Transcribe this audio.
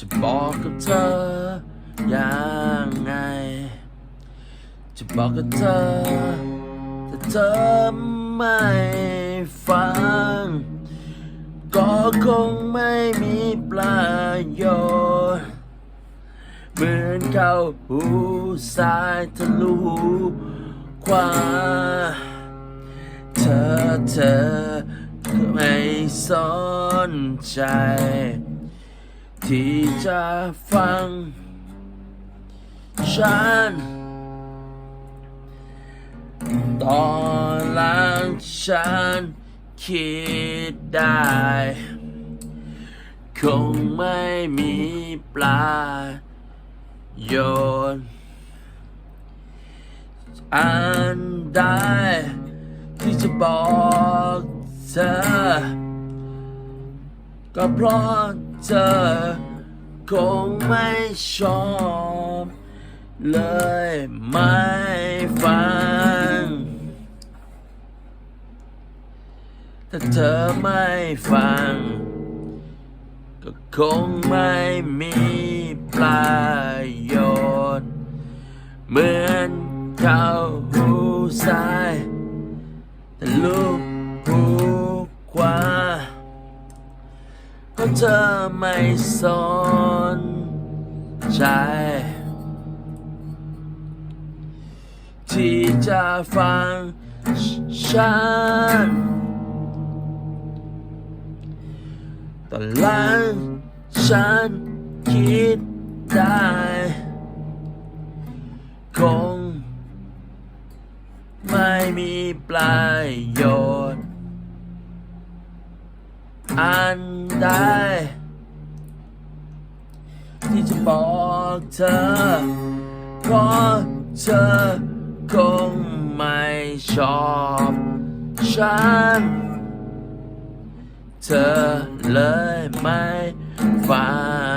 จะบอกกับเธอยังไง จะบอกกับเธอ แต่เธอไม่ฟัง ก็คงไม่มีประโยชน์เหมือนเข้าหูซ้ายทะลุหูขวาเธอเธอไม่สนใจ ที่จะฟัง ฉัน ตอนหลังฉันคิดได้ คงไม่มีปลาโยนอันใดที่จะบอกเธอ ก็เพราะ เธอ คงไม่ชอบ เลยไม่ฟัง ถ้าเธอไม่ฟัง ก็คงไม่มีประโยชน์ เหมือนเข้าหูซ้ายแต่ลูก เธอไม่สนใจ ที่จะฟังฉันตอนหลังฉันคิดได้ คงไม่มีประโยชน์ อันใดที่จะบอกเธอเพราะเธอคงไม่ชอบฉัน เธอเลยไม่ฟัง